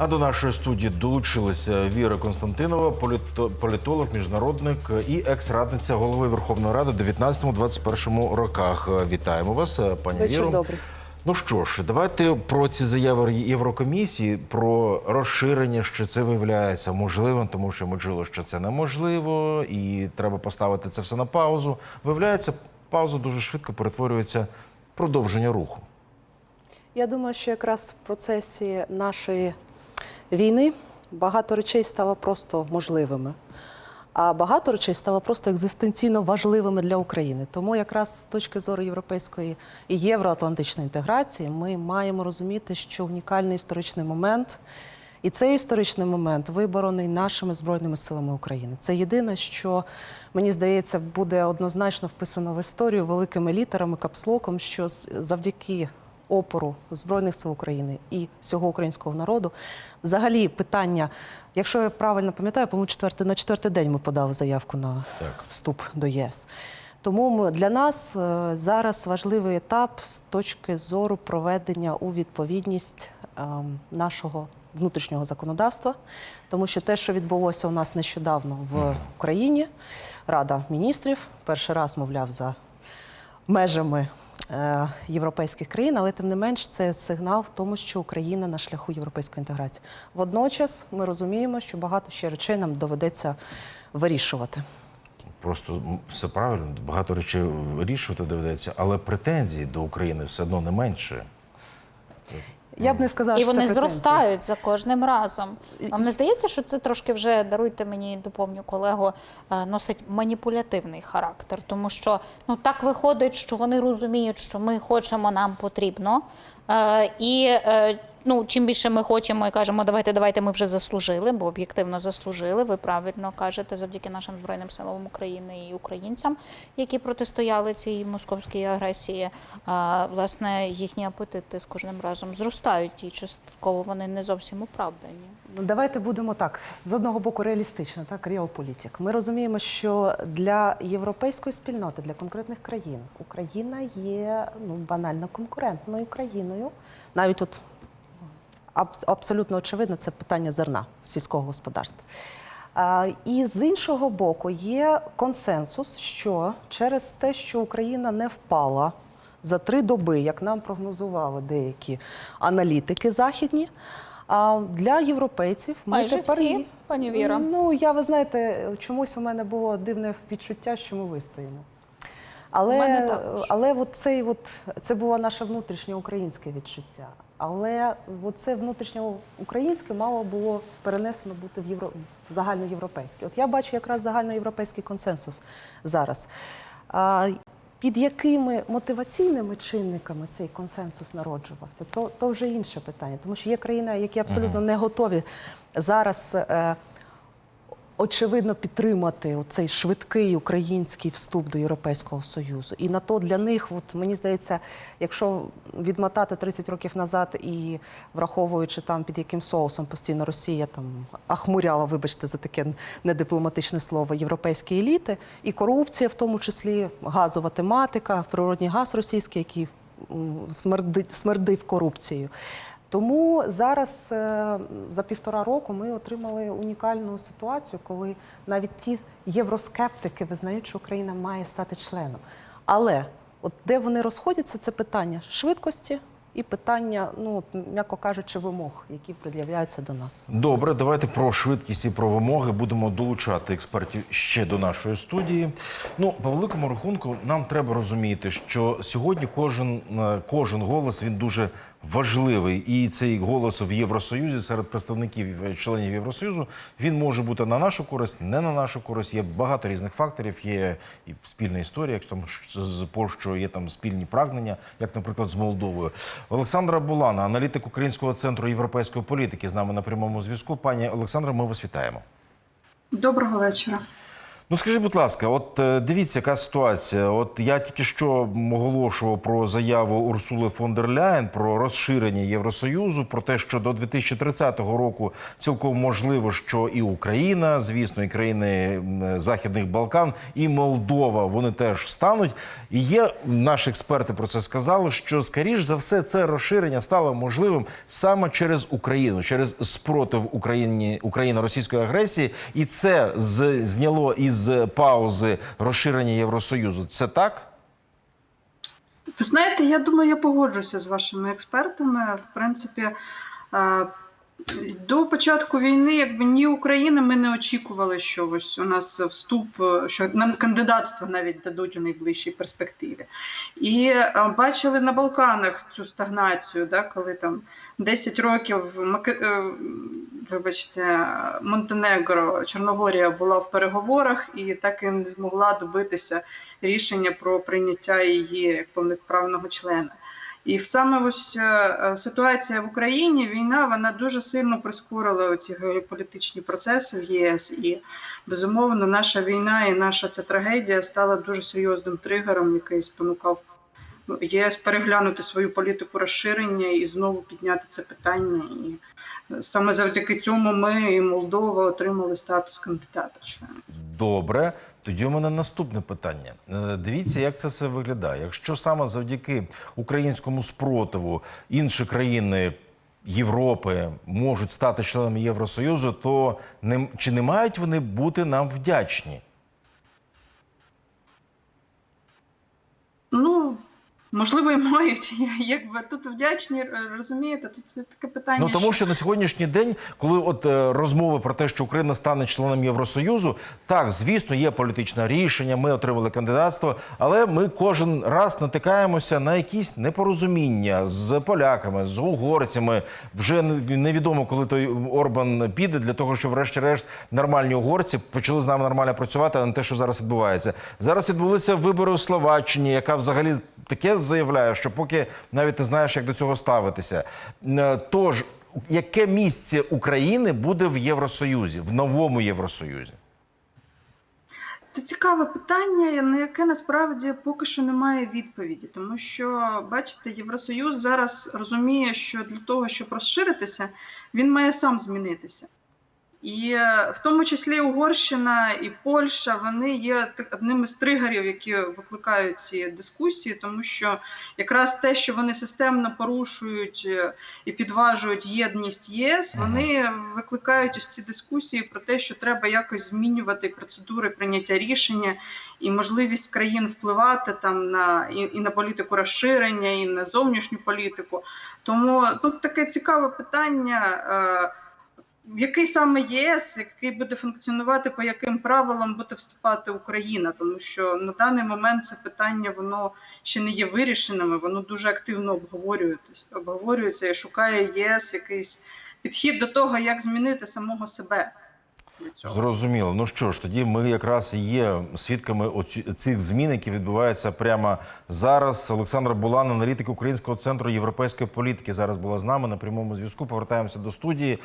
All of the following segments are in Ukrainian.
А до нашої студії долучилася Віра Константинова, політо- політолог, міжнародник і екс-радниця голови Верховної Ради 19-21 роках. Вітаємо вас, пані Вечір Віро. добрий. Ну що ж, давайте про ці заяви Єврокомісії, про розширення, що це виявляється можливим, тому що ми чули, що це неможливо, і треба поставити це все на паузу. Виявляється, пауза дуже швидко перетворюється в продовження руху. Я думаю, що якраз в процесі нашої війни багато речей стало просто можливими. А багато речей стало просто екзистенційно важливими для України. Тому якраз з точки зору європейської і євроатлантичної інтеграції ми маємо розуміти, що унікальний історичний момент, і цей історичний момент виборений нашими збройними силами України. Це єдине, що мені здається буде однозначно вписано в історію великими літерами, капслоком, що завдяки опору Збройних сил України і всього українського народу. Взагалі, питання, якщо я правильно пам'ятаю, по-моєму, четвертий, на четвертий день ми подали заявку на Так. вступ до ЄС. Тому для нас е, зараз важливий етап з точки зору проведення у відповідність ем, нашого внутрішнього законодавства, тому що те, що відбулося у нас нещодавно в Україні, Рада міністрів перший раз, мовляв, за межами європейських країн, але тим не менш це сигнал в тому, що Україна на шляху європейської інтеграції. Водночас ми розуміємо, що багато ще речей нам доведеться вирішувати. Просто все правильно, багато речей вирішувати доведеться, але претензії до України все одно не менше. Я б не сказала, І що вони це зростають за кожним разом. Вам не здається, що це трошки вже даруйте мені, доповню колегу, е, носить маніпулятивний характер, тому що ну так виходить, що вони розуміють, що ми хочемо, нам потрібно. Е, І е, ну, чим більше ми хочемо і кажемо, давайте, давайте, ми вже заслужили, бо об'єктивно заслужили. Ви правильно кажете, завдяки нашим збройним силам України і українцям, які протистояли цій московській агресії. А, власне, їхні апетити з кожним разом зростають, і частково вони не зовсім оправдані. Ну, давайте будемо так з одного боку реалістично, так реополітик. Ми розуміємо, що для європейської спільноти, для конкретних країн, Україна є ну банально конкурентною країною. Навіть от абсолютно очевидно, це питання зерна сільського господарства. І з іншого боку, є консенсус, що через те, що Україна не впала за три доби, як нам прогнозували деякі аналітики західні, а для європейців ми Майже тепер всі, пані Віра. Ну я ви знаєте, чомусь у мене було дивне відчуття, що ми вистоїмо. Але, але от цей, от, це було наше внутрішнє українське відчуття. Але це внутрішнє українське мало було перенесено бути в, євро... загальноєвропейське. От я бачу якраз загальноєвропейський консенсус зараз. А, під якими мотиваційними чинниками цей консенсус народжувався, то, то вже інше питання. Тому що є країни, які абсолютно не готові зараз. Е, очевидно підтримати цей швидкий український вступ до Європейського Союзу. І на то для них, от мені здається, якщо відмотати 30 років назад і враховуючи там під яким соусом постійно Росія там ахмуряла, вибачте, за таке недипломатичне слово, європейські еліти, і корупція, в тому числі газова тематика, природний газ російський, який смердив корупцією. Тому зараз е, за півтора року ми отримали унікальну ситуацію, коли навіть ті євроскептики визнають, що Україна має стати членом. Але от де вони розходяться, це питання швидкості і питання, ну м'яко кажучи, вимог, які пред'являються до нас. Добре, давайте про швидкість і про вимоги будемо долучати експертів ще до нашої студії. Ну, по великому рахунку, нам треба розуміти, що сьогодні кожен, е, кожен голос він дуже важливий. І цей голос в Євросоюзі серед представників е, членів Євросоюзу він може бути на нашу користь, не на нашу користь. Є багато різних факторів. Є і спільна історія, як там з- Польщею є там спільні прагнення, як, наприклад, з Молдовою. Олександра Булана, аналітик Українського центру європейської політики, з нами на прямому зв'язку. Пані Олександра, ми вас вітаємо. Доброго вечора. Ну скажіть, будь ласка, от е, дивіться, яка ситуація. От я тільки що оголошував про заяву Урсули фон дер Ляєн про розширення Євросоюзу, про те, що до 2030 року цілком можливо, що і Україна, звісно, і країни Західних Балкан, і Молдова вони теж стануть. І є наші експерти про це сказали, що скоріш за все це розширення стало можливим саме через Україну, через спротив Україні Україна російської агресії, і це зняло із паузи розширення Євросоюзу. Це так? Ви знаєте, я думаю, я погоджуся з вашими експертами. В принципі, е, до початку війни, якби ні Україна, ми не очікували, що ось у нас вступ, е, що нам кандидатство навіть дадуть у найближчій перспективі. І е, бачили на Балканах цю стагнацію, да, коли там 10 років е, вибачте, Монтенегро, Чорногорія була в переговорах і так і не змогла добитися рішення про прийняття її як повноправного члена. І саме ось е, е, ситуація в Україні, війна, вона дуже сильно прискорила ці геополітичні процеси в ЄС. І безумовно, наша війна і наша ця трагедія стала дуже серйозним тригером, який спонукав ну, ЄС переглянути свою політику розширення і знову підняти це питання. І е, саме завдяки цьому ми і Молдова отримали статус кандидата в. Добре. Тоді у мене наступне питання. Е, Дивіться, як це все виглядає. Якщо саме завдяки українському спротиву інші країни Європи можуть стати членами Євросоюзу, то не, чи не мають вони бути нам вдячні? Ну, можливо, і мають. Я- Якби тут вдячні, е, розумієте, тут це таке питання. Ну тому що на сьогоднішній день, коли от е, розмови про те, що Україна стане членом Євросоюзу, так звісно, є політичне рішення. Ми отримали кандидатство, але ми кожен раз натикаємося на якісь непорозуміння з поляками, з угорцями. Вже невідомо, коли той Орбан піде для того, щоб, врешті-решт, нормальні угорці почали з нами нормально працювати, а не те, що зараз відбувається. Зараз відбулися вибори у Словаччині, яка взагалі таке заявляє, що поки навіть не знаєш, як до цього ставитися. Е, Тож, яке місце України буде в Євросоюзі, в новому Євросоюзі? Це цікаве питання, на яке насправді поки що немає відповіді, тому що бачите, Євросоюз зараз розуміє, що для того, щоб розширитися, він має сам змінитися. І е, в тому числі Угорщина і Польща вони є так- одним із тригерів, які викликають ці дискусії, тому що якраз те, що вони системно порушують е, і підважують єдність ЄС, вони викликають ось ці дискусії про те, що треба якось змінювати процедури прийняття рішення і можливість країн впливати там на і, і на політику розширення, і на зовнішню політику. Тому тут таке цікаве питання. Який саме ЄС, який буде функціонувати, по яким правилам буде вступати Україна, тому що на даний момент це питання воно ще не є вирішеними, воно дуже активно обговорюється, обговорюється і шукає єС якийсь підхід до того, як змінити самого себе. Цього. Зрозуміло. Ну що ж, тоді ми якраз і є свідками оці- цих змін, які відбуваються прямо зараз. Олександр Булан, аналітик Українського центру європейської політики, зараз була з нами на прямому зв'язку. Повертаємося до студії.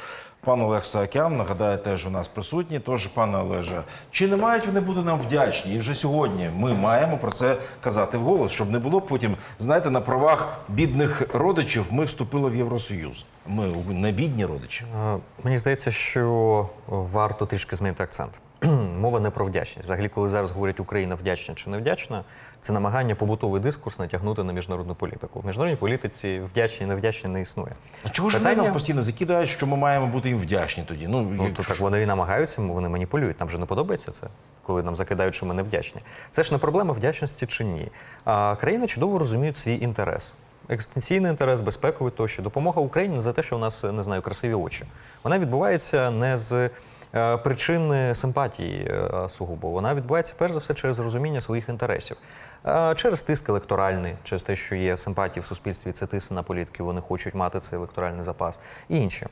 Пан Олег Саакян, нагадаю, теж у нас присутній. Тож, пане Олеже, чи не мають вони бути нам вдячні? І вже сьогодні ми маємо про це казати вголос, щоб не було потім, знаєте, на правах бідних родичів ми вступили в Євросоюз. Ми не бідні родичі. Е, Мені здається, що варто трішки змінити акцент. Мова не про вдячність. Взагалі, коли зараз говорять Україна вдячна чи не вдячна, це намагання побутовий дискурс натягнути на міжнародну політику. В міжнародній політиці вдячні, невдячні не існує. А чого ж вони нам постійно закидають, що ми маємо бути їм вдячні тоді? Ну, Ну, як- то так вони і намагаються, вони маніпулюють. Нам же не подобається це, коли нам закидають, що ми не вдячні. Це ж не проблема вдячності чи ні. А країни чудово розуміють свій інтерес. Екстенційний інтерес, безпековий тощо. Допомога Україні за те, що у нас не знаю, красиві очі. Вона відбувається не з е, причин симпатії е, сугубо. Вона відбувається перш за все через розуміння своїх інтересів. Е, Через тиск електоральний, через те, що є симпатії в суспільстві, це тиск на політики, вони хочуть мати цей електоральний запас і інше.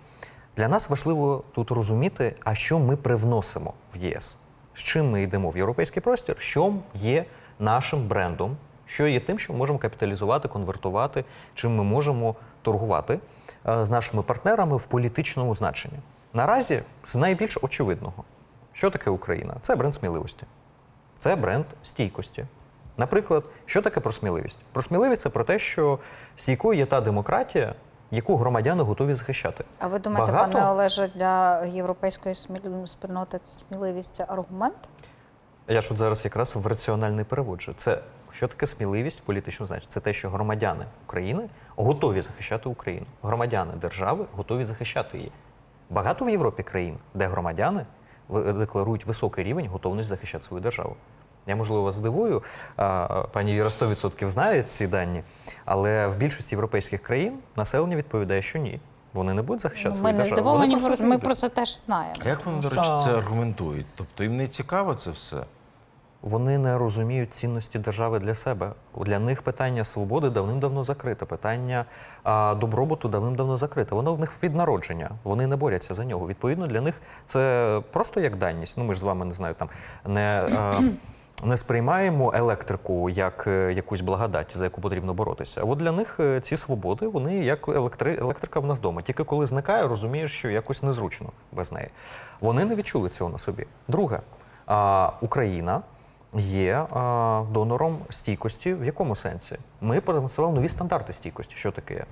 Для нас важливо тут розуміти, а що ми привносимо в ЄС, з чим ми йдемо в європейський простір, що є нашим брендом, що є тим, що ми можемо капіталізувати, конвертувати, чим ми можемо торгувати е, з нашими партнерами в політичному значенні. Наразі з найбільш очевидного, що таке Україна? Це бренд сміливості. Це бренд стійкості. Наприклад, що таке про сміливість? Про сміливість це про те, що стійкою є та демократія, яку громадяни готові захищати. А ви думаєте, Багато? пане Олеже, для європейської спільноти сміливість це аргумент? Я ж от зараз якраз в раціональний переводжу. Це що таке сміливість в політичному значенні? Це те, що громадяни України готові захищати Україну. Громадяни держави готові захищати її. Багато в Європі країн, де громадяни декларують високий рівень готовності захищати свою державу. Я, можливо, вас здивую, пані Віра 100% знає ці дані, але в більшості європейських країн населення відповідає, що ні. Вони не будуть захищати Ну, свою ми не державу. здивовані, Вони просто ми про це теж знаємо. А як вони, до речі, це аргументують? Тобто їм не цікаво це все? Вони не розуміють цінності держави для себе. Для них питання свободи давним-давно закрите. Питання а, добробуту давним-давно закрите. Воно в них від народження. Вони не борються за нього. Відповідно, для них це просто як даність. Ну ми ж з вами не знаю, там не. е, Не сприймаємо електрику як е, якусь благодать, за яку потрібно боротися. А от для них е, ці свободи, вони як електри... електрика в нас вдома. Тільки коли зникає, розумієш, що якось незручно без неї. Вони не відчули цього на собі. Друге, а, Україна є а, донором стійкості. В якому сенсі? Ми продемонстрували нові стандарти стійкості. Що таке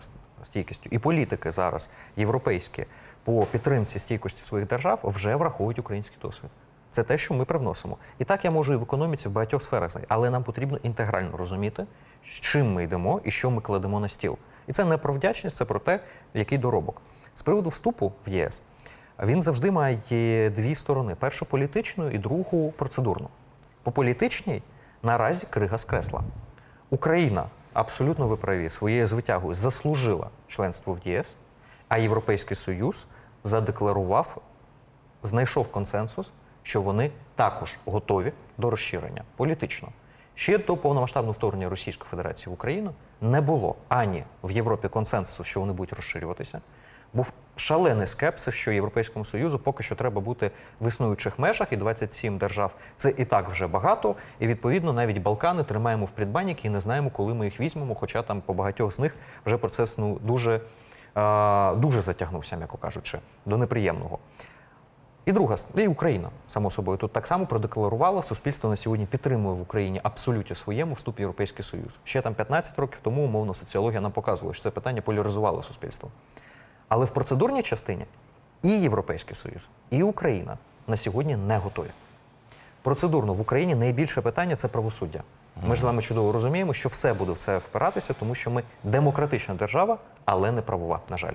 стійкістю? І політики зараз європейські по підтримці стійкості своїх держав вже враховують український досвід. Це те, що ми привносимо. І так я можу і в економіці в багатьох сферах знайти. Але нам потрібно інтегрально розуміти, з чим ми йдемо і що ми кладемо на стіл. І це не про вдячність, це про те, який доробок. З приводу вступу в ЄС він завжди має дві сторони: першу політичну і другу процедурну. По політичній наразі крига з кресла. Україна абсолютно ви праві своєю звитягою заслужила членство в ЄС, а Європейський Союз задекларував, знайшов консенсус, що вони також готові до розширення політично. Ще до повномасштабного вторгнення Російської Федерації в Україну не було ані в Європі консенсусу, що вони будуть розширюватися. Був шалений скепсис, що Європейському Союзу поки що треба бути в існуючих межах, і 27 держав це і так вже багато. І відповідно навіть Балкани тримаємо в придбанні і не знаємо, коли ми їх візьмемо. Хоча там по багатьох з них вже процес ну дуже, е, дуже затягнувся, м'яко кажучи, до неприємного. І друга і Україна, само собою, тут так само продекларувала. Суспільство на сьогодні підтримує в Україні абсолюті своєму вступ в Європейський Союз. Ще там 15 років тому, умовно, соціологія нам показувала, що це питання поляризувало суспільство. Але в процедурній частині і Європейський Союз, і Україна на сьогодні не готові. Процедурно в Україні найбільше питання це правосуддя. Ми ж з вами чудово розуміємо, що все буде в це впиратися, тому що ми демократична держава, але не правова, на жаль.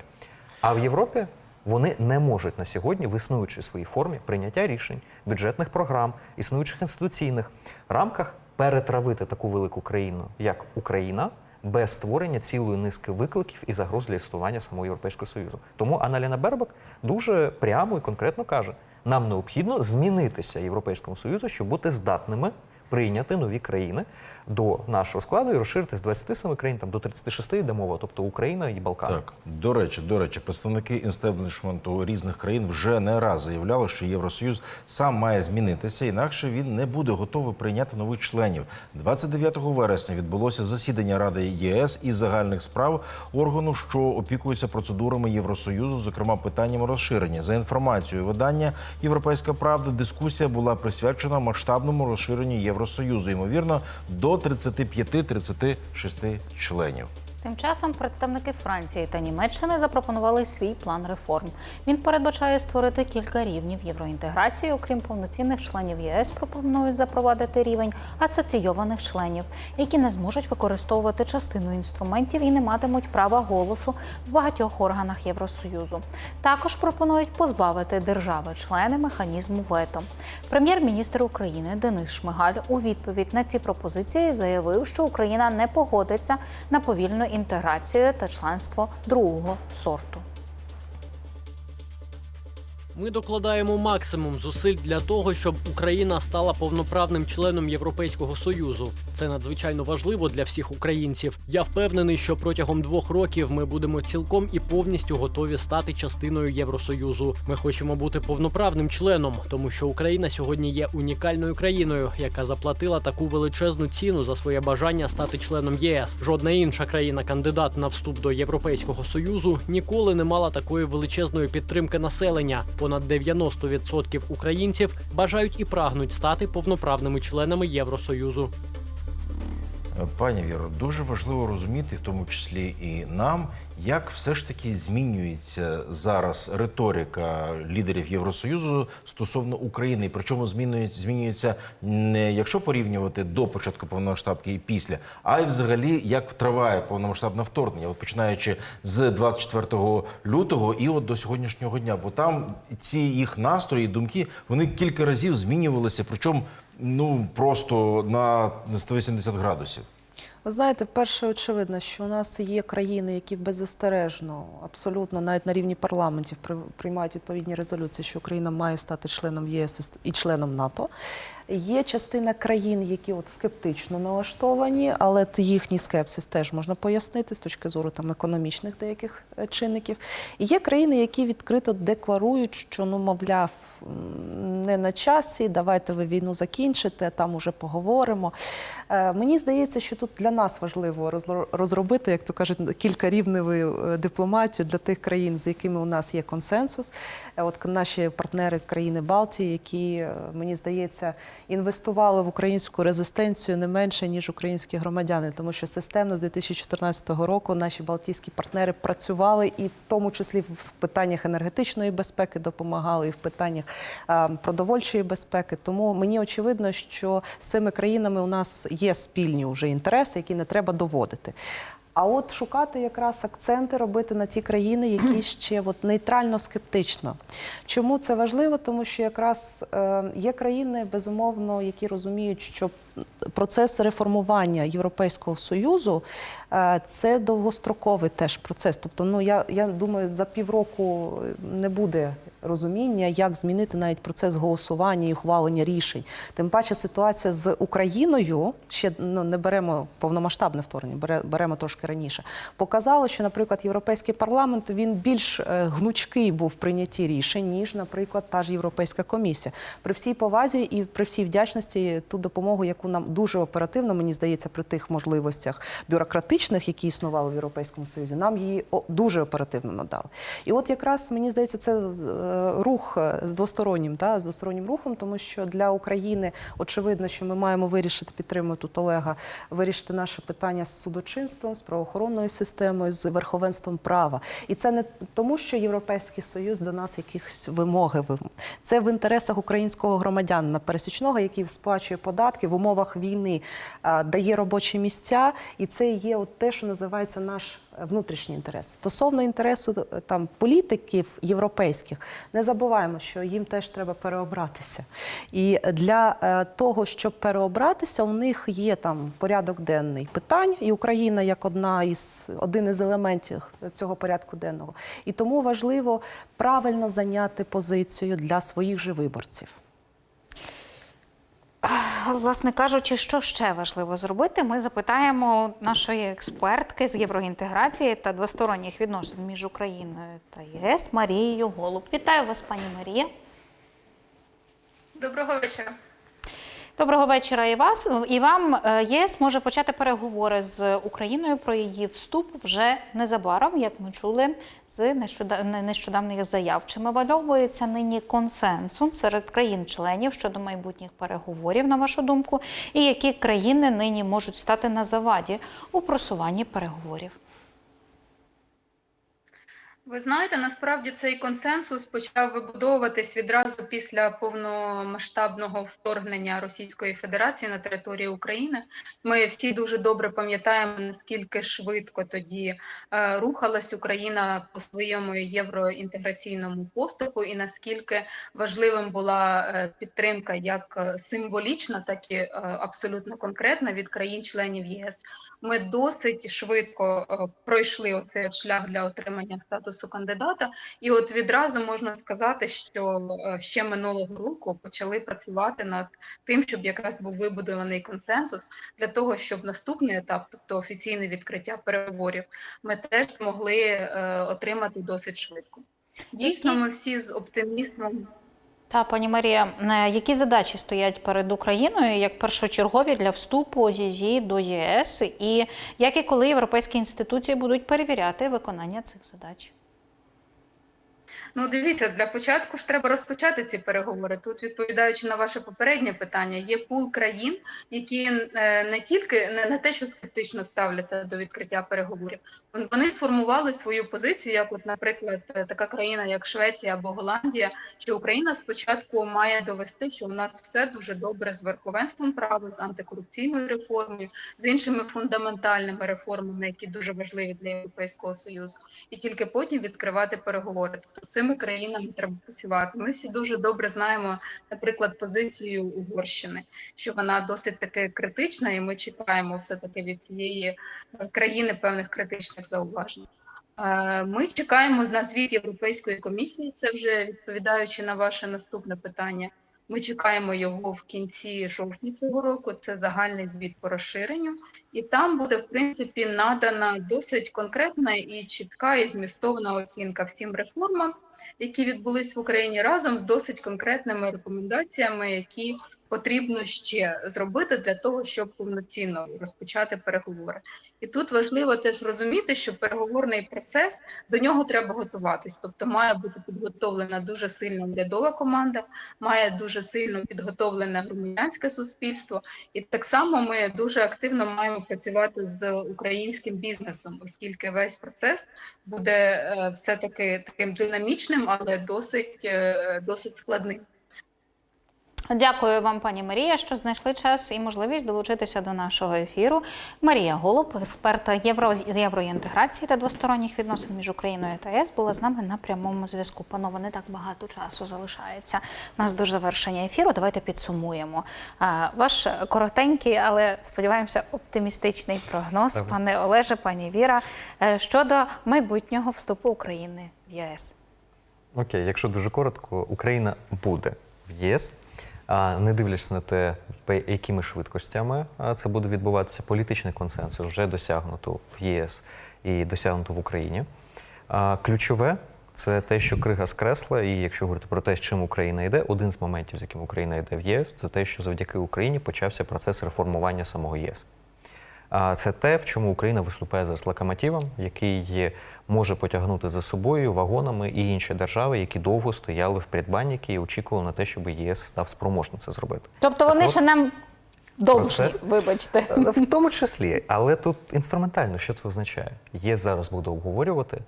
А в Європі вони не можуть на сьогодні, в існуючій своїй формі прийняття рішень, бюджетних програм, існуючих інституційних рамках перетравити таку велику країну, як Україна, без створення цілої низки викликів і загроз для існування самого Європейського Союзу. Тому Аналіна Бербак дуже прямо і конкретно каже: нам необхідно змінитися Європейському Союзу, щоб бути здатними прийняти нові країни до нашого складу і розширити з 27 країн там до 36 йде мова, тобто Україна і Балкани. Так, до речі, до речі, представники інстеблішменту різних країн вже не раз заявляли, що Євросоюз сам має змінитися, інакше він не буде готовий прийняти нових членів. 29 вересня відбулося засідання Ради ЄС із загальних справ органу, що опікується процедурами Євросоюзу, зокрема питанням розширення. За інформацією видання Європейська Правда, дискусія була присвячена масштабному розширенню Євросоюзу, ймовірно, до 35-36 членів. Тим часом представники Франції та Німеччини запропонували свій план реформ. Він передбачає створити кілька рівнів євроінтеграції. Окрім повноцінних членів єС, пропонують запровадити рівень асоційованих членів, які не зможуть використовувати частину інструментів і не матимуть права голосу в багатьох органах Євросоюзу. Також пропонують позбавити держави-члени механізму вето. Прем'єр-міністр України Денис Шмигаль у відповідь на ці пропозиції заявив, що Україна не погодиться на повільну інтеграцію та членство другого сорту. Ми докладаємо максимум зусиль для того, щоб Україна стала повноправним членом Європейського союзу. Це надзвичайно важливо для всіх українців. Я впевнений, що протягом двох років ми будемо цілком і повністю готові стати частиною Євросоюзу. Ми хочемо бути повноправним членом, тому що Україна сьогодні є унікальною країною, яка заплатила таку величезну ціну за своє бажання стати членом ЄС. Жодна інша країна-кандидат на вступ до Європейського союзу ніколи не мала такої величезної підтримки населення. Понад 90% українців бажають і прагнуть стати повноправними членами Євросоюзу. Пані Віро, дуже важливо розуміти, в тому числі і нам, як все ж таки змінюється зараз риторика лідерів Євросоюзу стосовно України. І Причому змінюється, не якщо порівнювати до початку повномасштабки і після, а й взагалі як триває повномасштабне вторгнення, от починаючи з 24 лютого і от до сьогоднішнього дня. Бо там ці їх настрої, думки вони кілька разів змінювалися, причому ну просто на 180 градусів. Ви знаєте, перше очевидно, що у нас є країни, які беззастережно, абсолютно навіть на рівні парламентів при- приймають відповідні резолюції, що Україна має стати членом ЄС і членом НАТО. Є частина країн, які от скептично налаштовані, але їхній скепсис теж можна пояснити з точки зору там економічних деяких е, чинників. І є країни, які відкрито декларують, що ну мовляв не на часі, давайте ви війну закінчите, там уже поговоримо. Е, Мені здається, що тут для нас важливо розробити, як то кажуть, кількарівневу е, дипломатію для тих країн, з якими у нас є консенсус. От наші партнери країни Балтії, які мені здається інвестували в українську резистенцію не менше ніж українські громадяни, тому що системно з 2014 року наші балтійські партнери працювали і в тому числі в питаннях енергетичної безпеки допомагали, і в питаннях продовольчої безпеки. Тому мені очевидно, що з цими країнами у нас є спільні вже інтереси, які не треба доводити. А от шукати якраз акценти робити на ті країни, які ще от нейтрально скептично. Чому це важливо? Тому що якраз е, є країни, безумовно, які розуміють, що процес реформування Європейського союзу е, це довгостроковий теж процес. Тобто, ну я, я думаю, за півроку не буде розуміння, як змінити навіть процес голосування і ухвалення рішень. Тим паче ситуація з Україною ще ну, не беремо повномасштабне вторгнення, бере- беремо трошки раніше. Показало, що, наприклад, європейський парламент він більш е, гнучкий був в прийнятті рішень, ніж, наприклад, та ж Європейська комісія. При всій повазі і при всій вдячності ту допомогу, яку нам дуже оперативно, мені здається, при тих можливостях бюрократичних, які існували в Європейському Союзі, нам її дуже оперативно надали. І от якраз мені здається, це е, рух е, з двостороннім, та, з двостороннім рухом, тому що для України очевидно, що ми маємо вирішити, підтримую тут Олега, вирішити наше питання з судочинством, з правоохоронною системою, з верховенством права. І це не тому, що Європейський Союз до нас якихось вимоги. вим- Це в інтересах українського громадянина пересічного, який сплачує податки в умовах війни, дає робочі місця, і це є от те, що називається наш е, внутрішній інтерес. Стосовно інтересу е, там політиків європейських, не забуваємо, що їм теж треба переобратися. І для е, того, щоб переобратися, у них є там порядок денний питань, і Україна як одна із один із елементів цього порядку денного. І тому важливо правильно зайняти позицію для своїх же виборців. Власне кажучи, що ще важливо зробити, ми запитаємо нашої експертки з євроінтеграції та двосторонніх відносин між Україною та ЄС Марією Голуб. Вітаю вас, пані Марія. Доброго вечора. Доброго вечора і вас. І вам Е, єС може почати переговори з Україною про її вступ вже незабаром, як ми чули з нещода- нещодавних заяв. Чи вимальовується нині консенсус серед країн-членів щодо майбутніх переговорів, на вашу думку, і які країни нині можуть стати на заваді у просуванні переговорів? Ви знаєте, насправді цей консенсус почав вибудовуватись відразу після повномасштабного вторгнення Російської Федерації на територію України. Ми всі дуже добре пам'ятаємо, наскільки швидко тоді е, рухалась Україна по своєму євроінтеграційному поступу, і наскільки важливим була е, підтримка як е, символічна, так і е, абсолютно конкретна від країн-членів ЄС. Ми досить швидко е, пройшли оцей шлях для отримання статусу кандидата, і от відразу можна сказати, що е, ще минулого року почали працювати над тим, щоб якраз був вибудований консенсус для того, щоб наступний етап, тобто офіційне відкриття переговорів, ми теж змогли е, отримати досить швидко. Дійсно, ми всі з оптимізмом Та пані Марія, е, які задачі стоять перед Україною як першочергові для вступу ЗІЗІ до ЄС, і як і коли європейські інституції будуть перевіряти виконання цих задач? Ну, дивіться, для початку ж треба розпочати ці переговори. Тут, відповідаючи на ваше попереднє питання, є пул країн, які е, не тільки не, те, що скептично ставляться до відкриття переговорів, вони сформували свою позицію, як, от, наприклад, е, така країна, як Швеція або Голландія, що Україна спочатку має довести, що у нас все дуже добре з верховенством права, з антикорупційною реформою, з іншими фундаментальними реформами, які дуже важливі для Європейського союзу і тільки потім відкривати переговори. Тобто з цими країнами треба працювати. Ми всі дуже добре знаємо, наприклад, позицію Угорщини, що вона досить таки критична, і ми чекаємо все таки від цієї е, країни певних критичних зауважень. Е, Ми чекаємо на звіт Європейської комісії. Це вже відповідаючи на ваше наступне питання. Ми чекаємо його в кінці жовтня цього року. Це загальний звіт по розширенню, і там буде в принципі надана досить конкретна і чітка і змістовна оцінка всім реформам, які відбулись в Україні разом з досить конкретними рекомендаціями, які потрібно ще зробити для того, щоб повноцінно розпочати переговори. І тут важливо теж розуміти, що переговорний процес до нього треба готуватись, тобто має бути підготовлена дуже сильна урядова команда, має дуже сильно підготовлене громадянське суспільство, і так само ми дуже активно маємо працювати з українським бізнесом, оскільки весь процес буде е, все таки таким динамічним, але досить, е, досить складним. Дякую вам, пані Марія, що знайшли час і можливість долучитися до нашого ефіру. Марія Голуб, експерт євро з євроінтеграції та двосторонніх відносин між Україною та ЄС, була з нами на прямому зв'язку. Панове, не так багато часу залишається. У нас до завершення ефіру. Давайте підсумуємо. Ваш коротенький, але сподіваємося, оптимістичний прогноз, Давай. пане Олеже, пані Віра, е, щодо майбутнього вступу України в ЄС. Окей, якщо дуже коротко, Україна буде в ЄС. А не дивлячись на те, якими швидкостями це буде відбуватися, політичний консенсус вже досягнуто в ЄС і досягнуто в Україні. Ключове це те, що крига скресла, і якщо говорити про те, з чим Україна йде, один з моментів, з яким Україна йде в ЄС, це те, що завдяки Україні почався процес реформування самого ЄС. А це те, в чому Україна виступає зараз локомотивом, який може потягнути за собою вагонами і інші держави, які довго стояли в предбанніки і очікували на те, щоб ЄС став спроможним це зробити. Тобто вони Так от, ще нам довші, вибачте. В тому числі, але тут інструментально, що це означає? ЄС зараз буде обговорювати,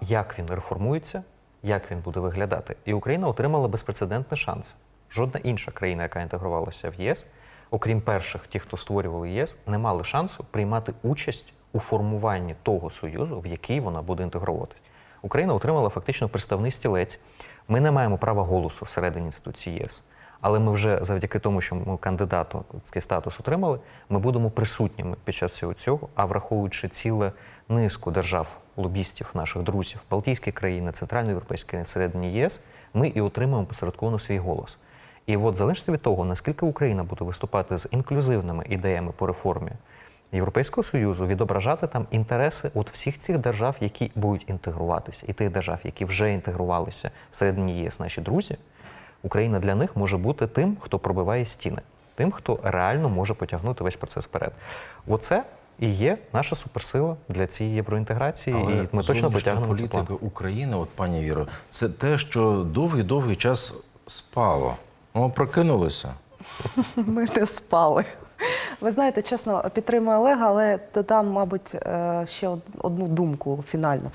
як він реформується, як він буде виглядати. І Україна отримала безпрецедентний шанс. Жодна інша країна, яка інтегрувалася в ЄС, окрім перших, ті, хто створювали ЄС, не мали шансу приймати участь у формуванні того союзу, в який вона буде інтегровуватись. Україна отримала фактично представний стілець. Ми не маємо права голосу всередині інституції ЄС. Але ми вже завдяки тому, що ми кандидатський статус отримали, ми будемо присутніми під час всього цього, а враховуючи ціле низку держав, лобістів, наших друзів, Балтійські країни, Центральноєвропейські країни, всередині ЄС, ми і отримаємо посередковано свій голос. І от залежно від того, наскільки Україна буде виступати з інклюзивними ідеями по реформі Європейського Союзу, відображати там інтереси от всіх цих держав, які будуть інтегруватися, і тих держав, які вже інтегрувалися всередині ЄС, наші друзі, Україна для них може бути тим, хто пробиває стіни, тим, хто реально може потягнути весь процес вперед. Оце і є наша суперсила для цієї євроінтеграції, і ми точно потягнемо цю політика. України, от пані Віро, це те, що довгий-довгий час спало. Воно прокинулося. Ми не спали. Ви знаєте, чесно, підтримую Олега, але додам, мабуть, е, ще одну думку фінальну.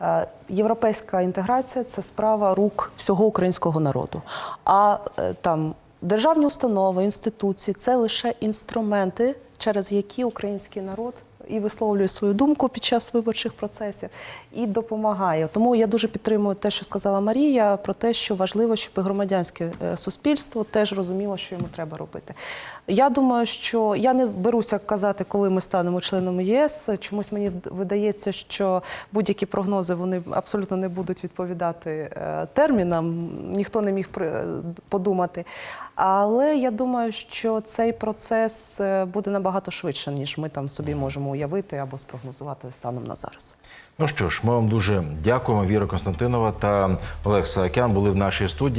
Е, Європейська інтеграція це справа рук всього українського народу. А е, там державні установи, інституції це лише інструменти, через які український народ і висловлює свою думку під час виборчих процесів і допомагає. Тому я дуже підтримую те, що сказала Марія, про те, що важливо, щоб громадянське е, суспільство теж розуміло, що йому треба робити. Я думаю, що я не беруся казати, коли ми станемо членом ЄС. Чомусь мені видається, що будь-які прогнози вони абсолютно не будуть відповідати е, термінам. Ніхто не міг подумати. Але я думаю, що цей процес е, буде набагато швидше, ніж ми там собі можемо уявити або спрогнозувати станом на зараз. Ну що ж, ми вам дуже дякуємо. Віра Константинова та Олег Саакян були в нашій студії.